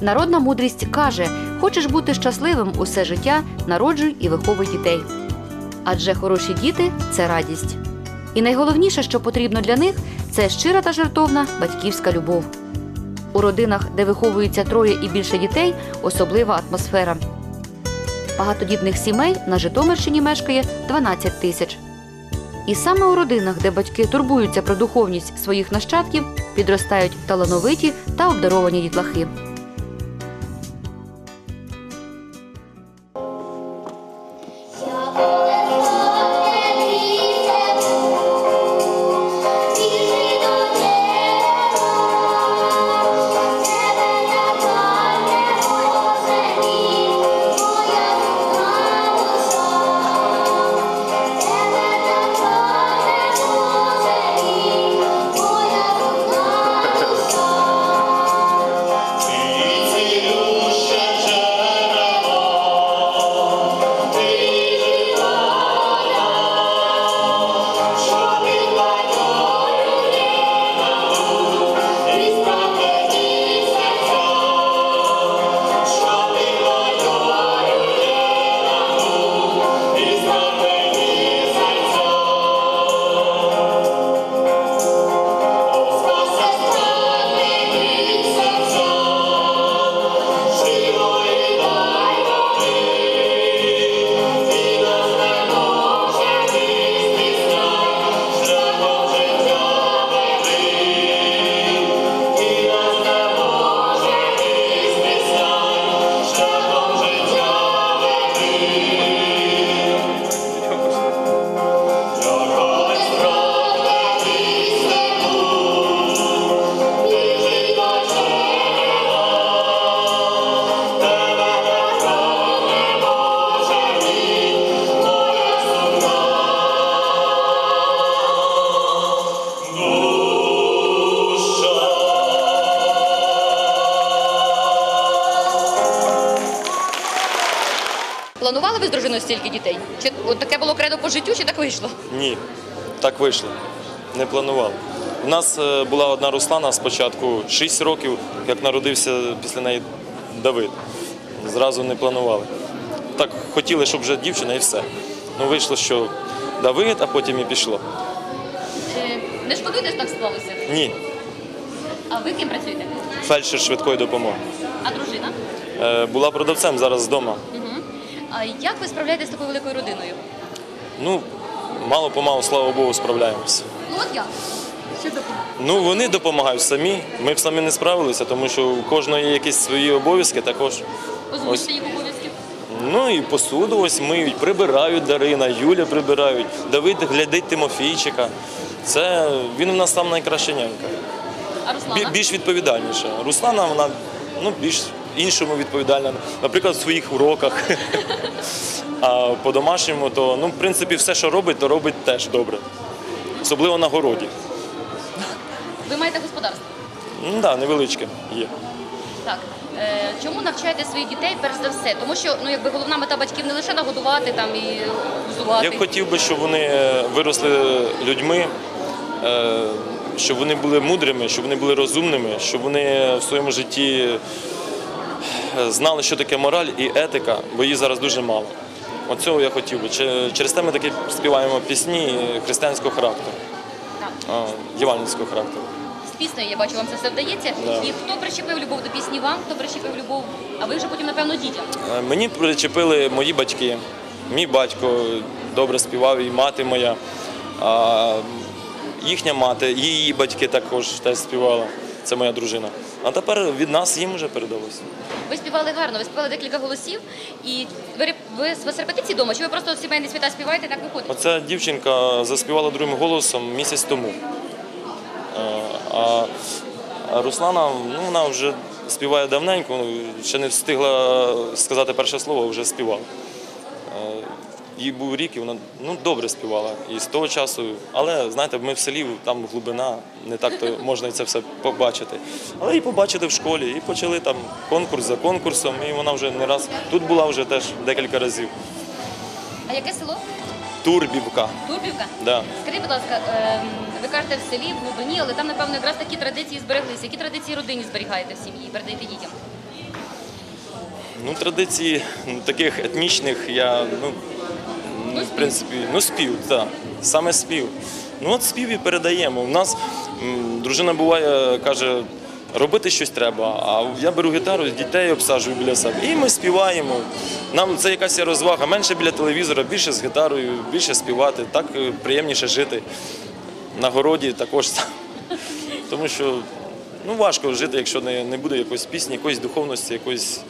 Народна мудрість каже: хочеш бути щасливим усе життя, народжуй і виховуй дітей. Адже хороші діти це радість. І найголовніше, що потрібно для них, це щира та жертовна батьківська любов. У родинах, де виховуються троє і більше дітей, особлива атмосфера. Багатодітних сімей на Житомирщині мешкає 12 тисяч. І саме у родинах, де батьки турбуються про духовність своїх нащадків, підростають талановиті та обдаровані дітлахи. Ви з дружиною стільки дітей? Чи от таке було кредо по життю, чи так вийшло? Ні, так вийшло. Не планували. У нас е, була одна Руслана спочатку 6 років, як народився після неї Давид. Зразу не планували. Так хотіли, щоб вже дівчина і все. Ну вийшло, що Давид, а потім і пішло. Чи не шкодуєте, що так склалося? Ні, А ви ким працюєте? фельдшер швидкої допомоги. А дружина? Е, Була продавцем зараз вдома. А як ви справляєтесь з такою великою родиною? Ну, мало-помалу, слава Богу, справляємося. Ну от як? Що допомогли? Ну, вони допомагають самі. Ми б самі не справилися, тому що у кожного є якісь свої обов'язки також. Озвучте їх обов'язків. Ну і посуду ось миють, прибирають Дарина, Юля прибирають, Давид глядить Тимофійчика. Це він у нас там найкраща нянька. А Бі- Руслана? Більш відповідальніша. Руслана вона ну, більш іншому відповідальна, наприклад, в своїх уроках. А по-домашньому, то ну, в принципі, все, що робить, то робить теж добре. Особливо на городі. Ви маєте господарство. Ну так, да, невеличке є. Так. Е, чому навчаєте своїх дітей перш за все? Тому що ну, якби головна мета батьків не лише нагодувати там і взувати. Я хотів би, щоб вони е, виросли людьми, е, щоб вони були мудрими, щоб вони були розумними, щоб вони в своєму житті знали, що таке мораль і етика, бо її зараз дуже мало. От цього я хотів би. Через те ми таки співаємо пісні християнського характеру, євангельського характеру. З піснею, я бачу, вам це все вдається. Да. І хто прищепив любов до пісні вам, хто прищепив любов, а ви вже потім, напевно, дітям. Е, Мені причепили мої батьки. Мій батько добре співав, і мати моя. А їхня мати, її батьки також теж співала. Це моя дружина. А тепер від нас їм вже передалося. Ви співали гарно, ви співали декілька голосів. І ви, ви з вас репетиції вдома, чи ви просто сімейні свята співаєте, так виходить? Оця дівчинка заспівала другим голосом місяць тому. Е, А а Руслана, ну вона вже співає давненько, ну, ще не встигла сказати перше слово, вже співала. Їй був рік, і вона ну, добре співала. І з того часу, але знаєте, ми в селі, там глибина, не так то можна це все побачити. Але і побачили в школі, і почали там конкурс за конкурсом, і вона вже не раз тут була вже теж декілька разів. А яке село? Турбівка. Турбівка? Да. Скажіть, будь ласка, ем, ви кажете в селі, в глибині, але там, напевно, якраз такі традиції збереглися. Які традиції родині зберігаєте в сім'ї передаєте дітям? Ну, традиції ну, таких етнічних я, ну, ну, в принципі, ну, спів, так. Саме спів. Ну, от спів і передаємо. У нас дружина буває, каже, робити щось треба, а я беру гітару, дітей обсаджую біля себе. І ми співаємо. Нам це якась розвага. Менше біля телевізора, більше з гітарою, більше співати. Так е, приємніше жити. На городі також. Тому що ну, важко жити, якщо не, не буде якоїсь пісні, якоїсь духовності, якоїсь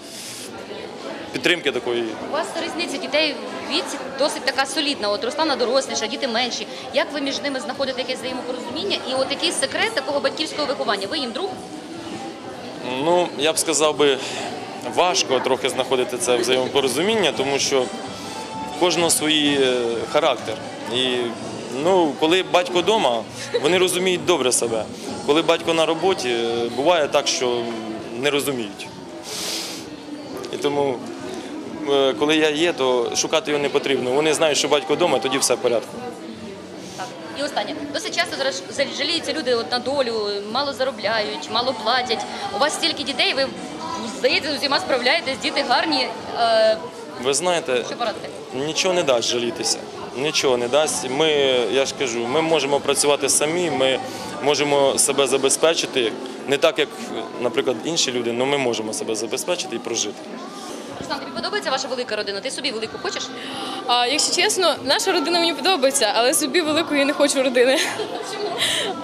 підтримки такої. У вас різниця дітей в віці досить така солідна. От Руслана доросліша, діти менші. Як ви між ними знаходите якесь взаємопорозуміння? І от який секрет такого батьківського виховання? Ви їм друг? Ну, я б сказав би, важко трохи знаходити це взаємопорозуміння, тому що в кожного свій е, характер. І ну, коли батько вдома, вони розуміють добре себе. Коли батько на роботі, е, буває так, що не розуміють. І тому, коли я є, то шукати його не потрібно. Вони знають, що батько вдома, тоді все в порядку. І останнє. Досить часто зараз жаліються люди от на долю, мало заробляють, мало платять. У вас стільки дітей, ви здається, з усіма справляєтесь, діти гарні. Е, Ви знаєте, що? Нічого не дасть жалітися. Нічого не дасть. Ми, я ж кажу, ми можемо працювати самі, ми можемо себе забезпечити. Не так, як, наприклад, інші люди, але ми можемо себе забезпечити і прожити. Руслан, тобі подобається ваша велика родина? Ти собі велику хочеш? А, якщо чесно, наша родина мені подобається, але собі великої не хочу родини.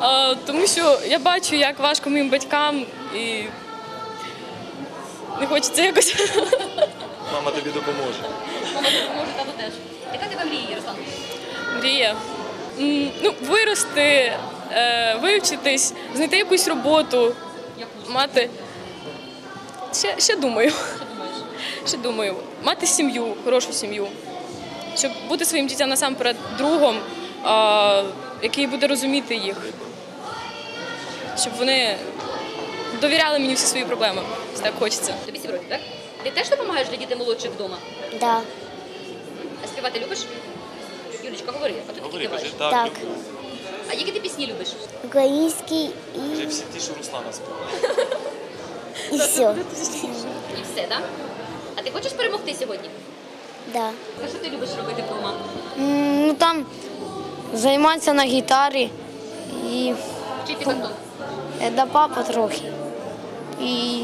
А, тому що я бачу, як важко моїм батькам і не хочеться якось. Мама тобі допоможе. Мама допоможе, тато теж. Яка тебе мрія, Руслан? Мрія. М, Ну, вирости, е, вивчитись, знайти якусь роботу, Яку? мати. Ще, ще думаю. Що? Ще думаю, мати сім'ю, хорошу сім'ю, щоб бути своїм дітям насамперед другом, який буде розуміти їх, щоб вони довіряли мені всі свої проблеми. Ось Так хочеться. Тобі сім років, так? Ти теж допомагаєш для дітей молодших вдома? Да, А співати любиш? Юлічка, говори, а то ти Говори, кажи, киваєш. так, Так. А які ти пісні любиш? український і, Кажи всі ті, що Руслана співає. і все. І все, так? Ти хочеш перемогти сьогодні? Да. А що ти любиш робити вдома? Ну там займатися на гітарі і Вчити хто? е, да папа трохи. І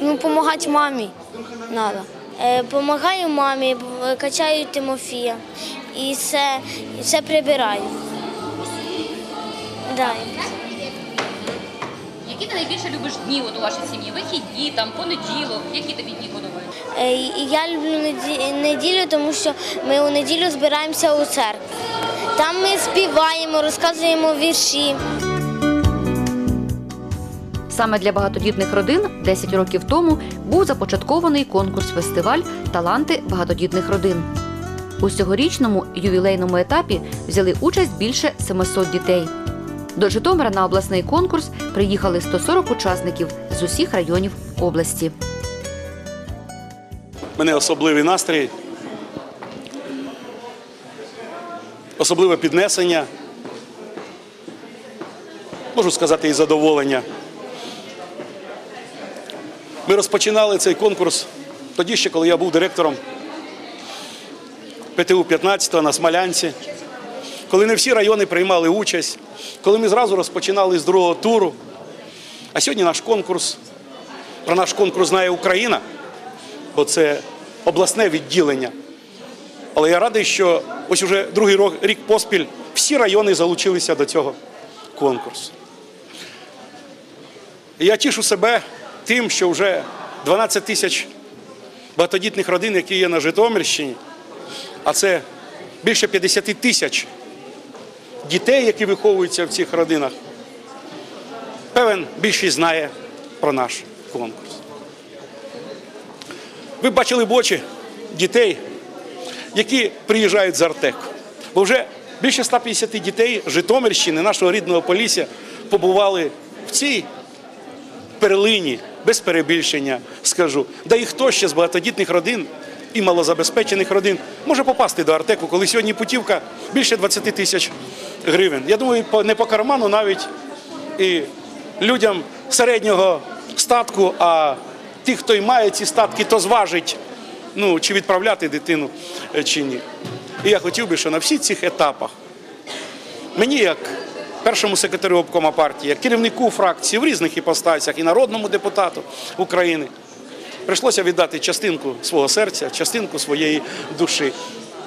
ну, допомагати мамі треба. Помагаю мамі, качаю Тимофія і все, і все прибираю. Да. Які ти найбільше любиш дні от у вашій сім'ї? Вихідні, там, понеділок. Які тобі дні подобаються? Е, я люблю неділю, тому що ми у неділю збираємося у церкві. Там ми співаємо, розказуємо вірші. Саме для багатодітних родин 10 років тому був започаткований конкурс-фестиваль Таланти багатодітних родин. У цьогорічному ювілейному етапі взяли участь більше 700 дітей. До Житомира на обласний конкурс приїхали 140 учасників з усіх районів області. Мене особливий настрій, особливе піднесення, можу сказати, і задоволення. Ми розпочинали цей конкурс тоді ще, коли я був директором ПТУ 15 на Смолянці, коли не всі райони приймали участь, коли ми зразу розпочинали з другого туру. А сьогодні наш конкурс, про наш конкурс знає Україна бо це обласне відділення. Але я радий, що ось уже другий рік поспіль всі райони залучилися до цього конкурсу. І я тішу себе тим, що вже 12 тисяч багатодітних родин, які є на Житомирщині, а це більше 50 тисяч дітей, які виховуються в цих родинах. Певен, більшість знає про наш конкурс. Ви бачили б очі дітей, які приїжджають з Артеку. Бо вже більше 150 дітей Житомирщини, нашого рідного Полісся, побували в цій перлині, без перебільшення скажу. Да і хто ще з багатодітних родин і малозабезпечених родин може попасти до Артеку, коли сьогодні путівка більше 20 тисяч гривень. Я думаю, не по карману навіть і людям середнього статку, а тих, хто й має ці статки, то зважить, ну, чи відправляти дитину, е, чи ні. І я хотів би, що на всіх цих етапах мені, як першому секретарю обкома партії, як керівнику фракції в різних іпостасях і народному депутату України, прийшлося віддати частинку свого серця, частинку своєї душі.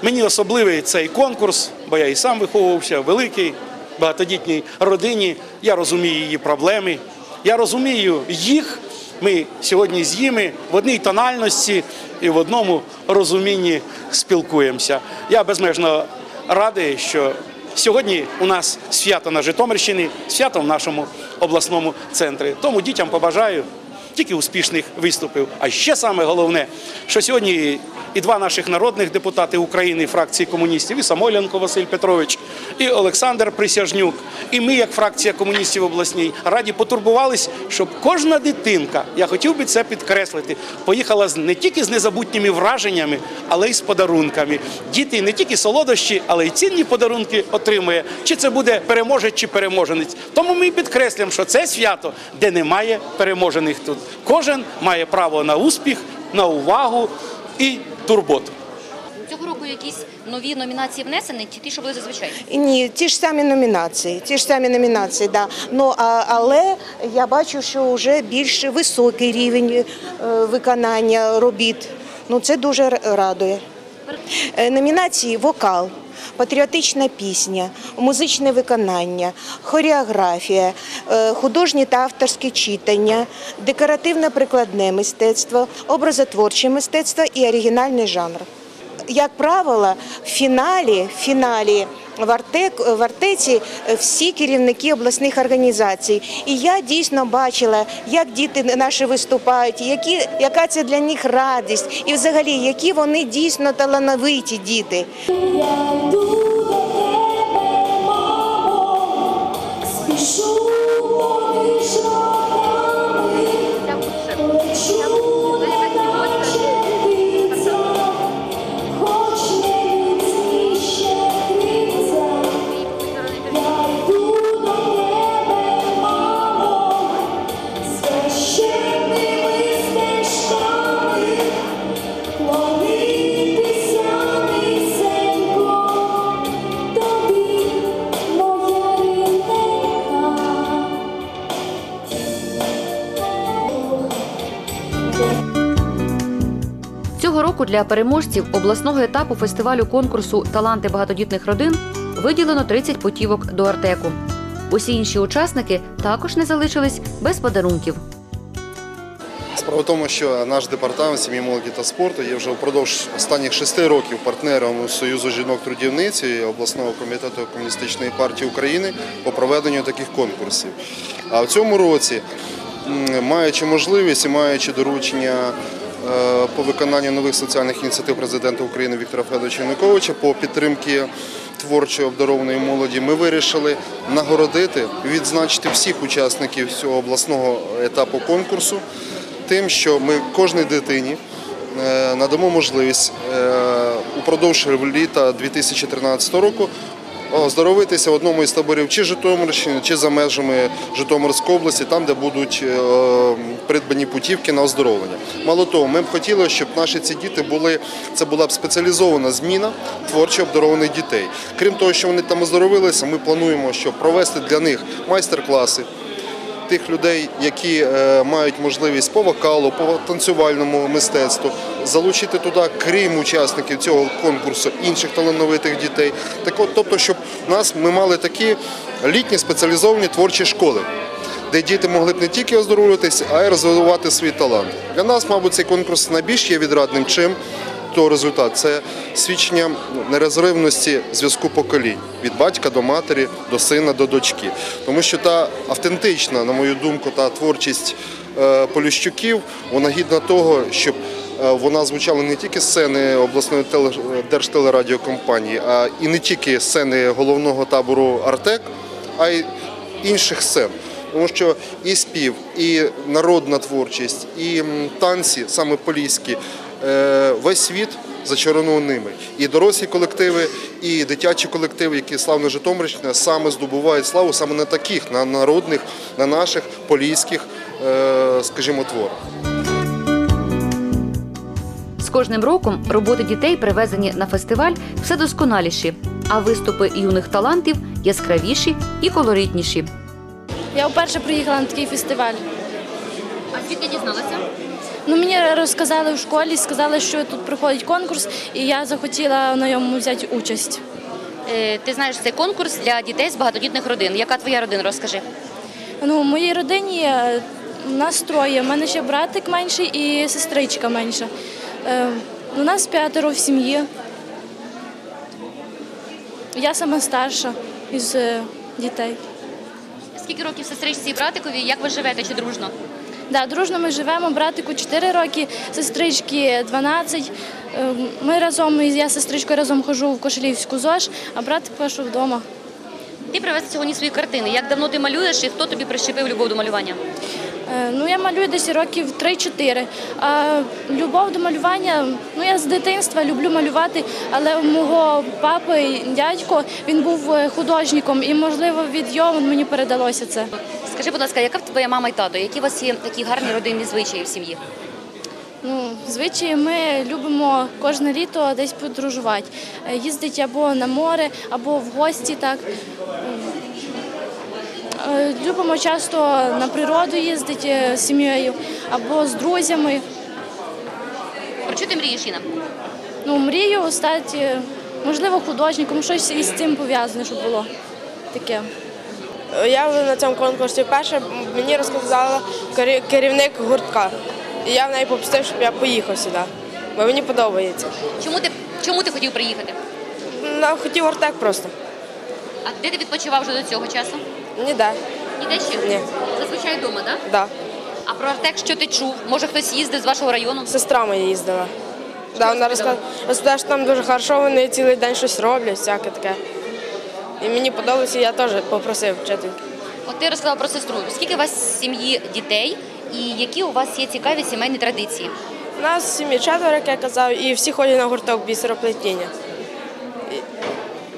Мені особливий цей конкурс, бо я і сам виховувався в великій багатодітній родині. Я розумію її проблеми, я розумію їх. Ми сьогодні з ними в одній тональності і в одному розумінні спілкуємося. Я безмежно радий, що сьогодні у нас свято на Житомирщині, свято в нашому обласному центрі. Тому дітям побажаю тільки успішних виступів. А ще саме головне, що сьогодні і два наших народних депутати України фракції комуністів, і Самойленко Василь Петрович, і Олександр Присяжнюк, і ми, як фракція комуністів обласній, раді потурбувались, щоб кожна дитинка, я хотів би це підкреслити, поїхала не тільки з незабутніми враженнями, але й з подарунками. Діти не тільки солодощі, але й цінні подарунки отримує. Чи це буде переможець чи переможенець. Тому ми підкреслюємо, що це свято, де немає переможених тут. Кожен має право на успіх, на увагу і турботу. Цього року якісь нові номінації внесені, чи ті, що були зазвичай? Ні, ті ж самі номінації, ті ж самі номінації, да. Ну а, але я бачу, що вже більш високий рівень е, виконання робіт. Ну це дуже радує. Е, Номінації вокал. Патріотична пісня, музичне виконання, хореографія, е, художні та авторські читання, декоративно-прикладне мистецтво, образотворче мистецтво і оригінальний жанр як правило, в фіналі, в фіналі в, Артеці всі керівники обласних організацій. І я дійсно бачила, як діти наші виступають, які, яка це для них радість, і взагалі, які вони дійсно талановиті діти. Для переможців обласного етапу фестивалю конкурсу Таланти багатодітних родин виділено 30 путівок до Артеку. Усі інші учасники також не залишились без подарунків. Справа в тому, що наш департамент сім'ї молоді та спорту є вже впродовж останніх шести років партнером Союзу жінок-трудівниць і обласного комітету комуністичної партії України по проведенню таких конкурсів. А в цьому році, маючи можливість і маючи доручення по виконанню нових соціальних ініціатив президента України Віктора Федоровича Януковича по підтримки творчої обдарованої молоді, ми вирішили нагородити, відзначити всіх учасників цього обласного етапу конкурсу тим, що ми кожній дитині е, надамо можливість е, упродовж літа 2013 року оздоровитися в одному із таборів чи Житомирщини, чи за межами Житомирської області, там, де будуть е, придбані путівки на оздоровлення. Мало того, ми б хотіли, щоб наші ці діти були, це була б спеціалізована зміна творчо обдарованих дітей. Крім того, що вони там оздоровилися, ми плануємо, що провести для них майстер-класи, тих людей, які е, мають можливість по вокалу, по танцювальному мистецтву, залучити туди, крім учасників цього конкурсу, інших талановитих дітей. Так от, тобто, щоб нас ми мали такі літні спеціалізовані творчі школи. Де діти могли б не тільки оздоровлюватися, а й розвивати свій талант. Для нас, мабуть, цей конкурс найбільш є відрадним чим то результат це свідчення нерозривності зв'язку поколінь від батька до матері, до сина, до дочки. Тому що та автентична, на мою думку, та творчість е, Поліщуків, вона гідна того, щоб е, вона звучала не тільки з сцени обласної теле- держтелерадіокомпанії, а і не тільки з сцени головного табору Артек, а й інших сцен. Тому що і спів, і народна творчість, і танці, саме поліські, весь світ зачарований ними. І дорослі колективи, і дитячі колективи, які славно Житомирщина, саме здобувають славу саме на таких, на народних, на наших поліських, е, скажімо, творах. кожним роком роботи дітей, привезені на фестиваль, все досконаліші, а виступи юних талантів яскравіші і колоритніші. Я вперше приїхала на такий фестиваль. А звідки дізналася? Ну, мені розказали в школі, сказали, що тут проходить конкурс, і я захотіла на ньому взяти участь. Е, Ти знаєш, це конкурс для дітей з багатодітних родин. Яка твоя родина? Розкажи. Ну, в моїй родині е, нас троє. У мене ще братик менший і сестричка менша. Е, У нас п'ятеро в сім'ї. Я сама старша із дітей. Скільки років сестричці і братикові? Як ви живете чи дружно? Да, дружно ми живемо, братику 4 роки, сестрички 12. Е, Ми разом, я з сестричкою разом ходжу в Кошелівську ЗОЖ, а братик пішов вдома. Ти привез сьогодні свої картини. Як давно ти малюєш і хто тобі прищепив любов до малювання? Е, Ну, я малюю десь років 3-4. А любов до малювання, ну я з дитинства люблю малювати, але у мого папи дядько він був е, художником, і можливо від його мені передалося це. Скажи, будь ласка, яка твоя мама і тато? Які у вас є такі гарні родинні звичаї в сім'ї? Ну, звичаї ми любимо кожне літо десь подорожувати. Е, Їздити або на море, або в гості. Так. Е, Любимо часто на природу їздити е, з сім'єю або з друзями. Про що ти мрієш, Іна? Ну, мрію стати, можливо, художником, щось із цим пов'язане, щоб було таке. Я на цьому конкурсі вперше мені розказала керівник гуртка. І я в неї попросив, щоб я поїхав сюди, бо мені подобається. Чому ти, чому ти хотів приїхати? Ну, хотів гуртек просто. А де ти відпочивав вже до цього часу? Ніде. Ніде ще? Ні. Зазвичай вдома, так? Да. А про Артек що ти чув? Може хтось їздив з вашого району? Сестра моя їздила. Да, вона розказала, розказала, що там дуже хорошо, вони цілий день щось роблять, всяке таке. І мені подобається, я теж попросив вчительки. От ти розказала про сестру. Скільки у вас в сім'ї дітей і які у вас є цікаві сімейні традиції? У нас в сім'ї четверо, як я казав, і всі ходять на гурток бісероплетіння.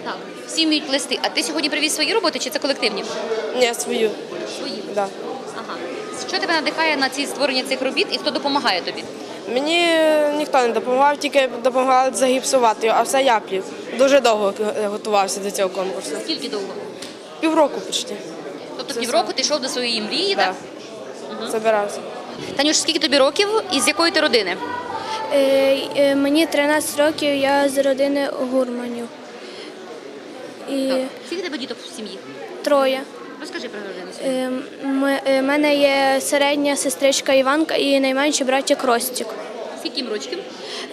Так. Всі вміють плести. А ти сьогодні привіз свої роботи чи це колективні? Ні, свою. Свої. Да. Ага. Що тебе надихає на ці створення цих робіт і хто допомагає тобі? Мені ніхто не допомагав, тільки допомагали загіпсувати а все я плів. Дуже довго е, готувався до цього конкурсу. Скільки довго? Півроку почти. Тобто півроку ти йшов до своєї мрії, так? Забирався. Танюш, скільки тобі років і з якої ти родини? Е, Мені 13 років, я з родини гурманів. І Скільки тебе діток в сім'ї? троє. Розкажи про родину. свою. Е, е, мене є середня сестричка Іванка і найменший братик Ростік. Скільки їм рочків?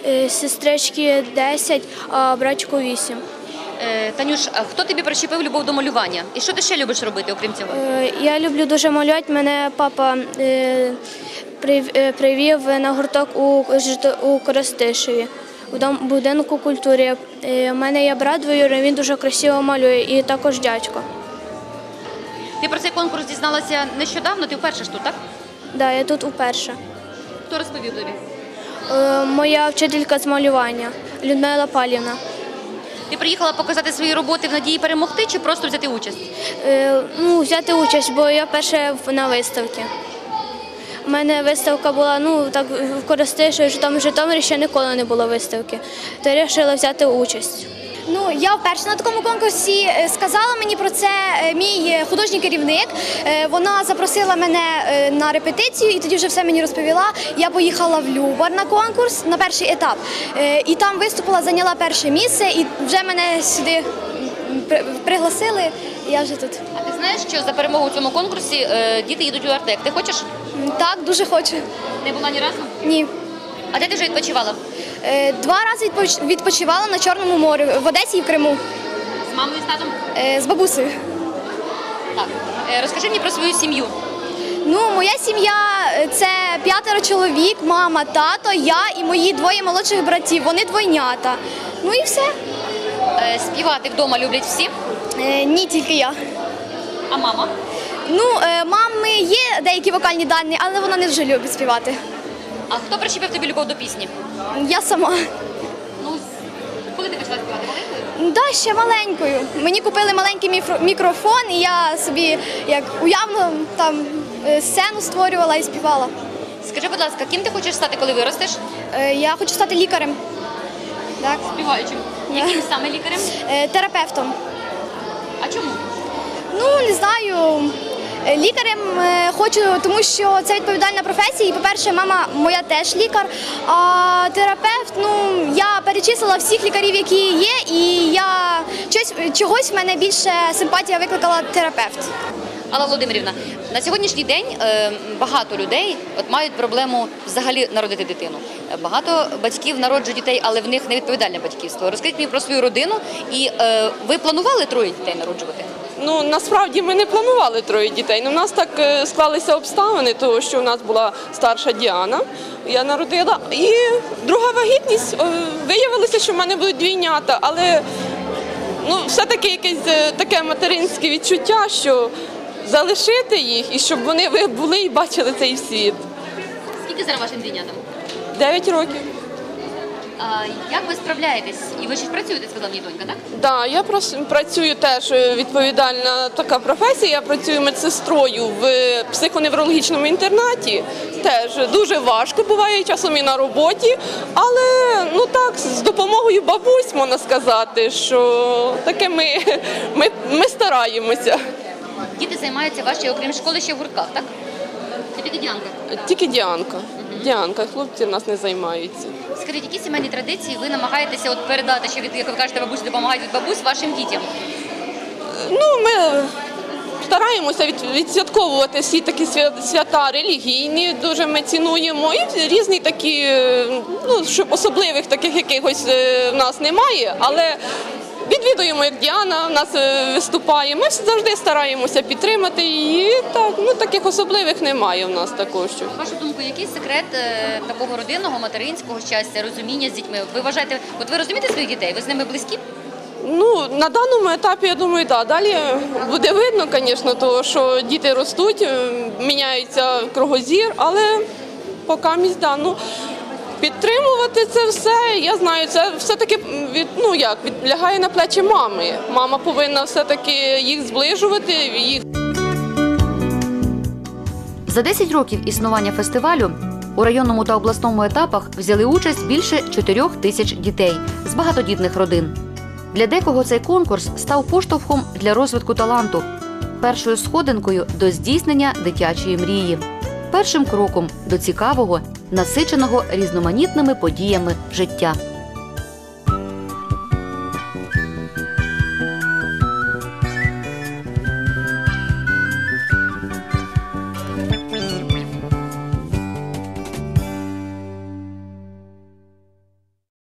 Е, Сестрички 10, а братику 8. Е, Танюш, а хто тобі прищепив любов до малювання? І що ти ще любиш робити, окрім цього? Е, Я люблю дуже малювати. Мене папа прив- привів на гурток у, Коростишеві. У будинку культури. У мене є брат двоюрний, він дуже красиво малює, і також дядько. Ти про цей конкурс дізналася нещодавно, ти вперше ж тут, так? Да, я тут уперше. Хто розповів тобі? Е, Моя вчителька з малювання Людмила Палівна. Ти приїхала показати свої роботи в надії перемогти чи просто взяти участь? Е, Ну, взяти участь, бо я перша на виставці. У мене виставка була ну так в що там в Житомирі ще ніколи не було виставки. То я вирішила взяти участь. Ну, я вперше на такому конкурсі Е, сказала мені про це е, мій е, художній керівник. Вона запросила мене на репетицію і тоді вже все мені розповіла. Я поїхала в Любар на конкурс на перший етап. І там виступила, зайняла перше місце, і вже мене сюди пригласили. І я вже тут. А ти знаєш, що за перемогу у цьому конкурсі діти їдуть у Артек? Ти хочеш? Так, дуже хочу. Не була ні разу? Ні. А де ти вже відпочивала? Е, Два рази відпочивала на Чорному морі в Одесі і в Криму З мамою і з татом? Е, з бабусею. Так. Е, Розкажи мені про свою сім'ю. Ну, моя сім'я це п'ятеро чоловік, мама, тато, я і мої двоє молодших братів. Вони двойнята. Ну і все. Співати вдома люблять всі, ні, тільки я. а мама? Ну, мами є деякі вокальні дані, але вона не дуже любить співати. А хто прищепив тобі любов до пісні? Я сама. Ну, коли ти почала співати? Маленькою? Да, ще маленькою. Мені купили маленький міфро- мікрофон, і я собі як уявно там е, сцену створювала і співала. Скажи, будь ласка, ким ти хочеш стати, коли виростеш? Е, Я хочу стати лікарем. Так. Співаючим. Яким саме лікарем? Е, Терапевтом. А чому? Ну, не знаю. Е, Лікарем е, хочу, тому що це відповідальна професія. І, по-перше, мама моя теж лікар. А терапевт, ну я перечислила всіх лікарів, які є, і я щось чогось в мене більше симпатія викликала терапевт. Алла Володимирівна, на сьогоднішній день е, багато людей от мають проблему взагалі народити дитину. Багато батьків народжують дітей, але в них невідповідальне батьківство. Розкажіть мені про свою родину. І ви планували троє дітей народжувати? Ну насправді ми не планували троє дітей. Ну, у нас так е, склалися обставини, того що у нас була старша Діана. Я народила, і друга вагітність е, виявилося, що в мене будуть двійнята, але ну, все-таки якесь е, таке материнське відчуття, що залишити їх і щоб вони були і бачили цей світ. Скільки зараз вашим двійнятам? Дев'ять років. А, як ви справляєтесь? І ви ж працюєте, сказала мені донька, так? Да, я прос- працюю теж е, відповідальна така професія. Я працюю медсестрою в е, психоневрологічному інтернаті. Теж дуже важко буває часом і на роботі, але ну так з допомогою бабусь можна сказати, що таке ми, ми, ми стараємося. Діти займаються ваші, окрім школи, ще в гуртках, так? Це тільки Діанка. Тільки Діанка. Діанка, хлопці в нас не займаються. Скажіть, які сімейні традиції ви намагаєтеся от передати, що від, як ви кажете, бабусі допомагають від бабусь вашим дітям? Ну, ми стараємося від, відсвятковувати всі такі свята релігійні, дуже ми цінуємо. І різні такі, ну, щоб особливих таких якихось е, в нас немає, але відвідуємо, як Діана в нас е, виступає. Ми завжди стараємося підтримати її. Так, ну, таких особливих немає в нас також. що. Вашу думку, який секрет е, такого родинного, материнського щастя, розуміння з дітьми? Ви вважаєте, от ви розумієте своїх дітей? Ви з ними близькі? Ну, на даному етапі, я думаю, так. Далі буде видно, звісно, того, що діти ростуть, е, міняється кругозір, але поки місць, да, ну, підтримувати це все, я знаю, це все-таки від, ну, як, відлягає на плечі мами. Мама повинна все-таки їх зближувати, їх За 10 років існування фестивалю у районному та обласному етапах взяли участь більше 4 тисяч дітей з багатодітних родин. Для декого цей конкурс став поштовхом для розвитку таланту, першою сходинкою до здійснення дитячої мрії, першим кроком до цікавого, насиченого різноманітними подіями життя.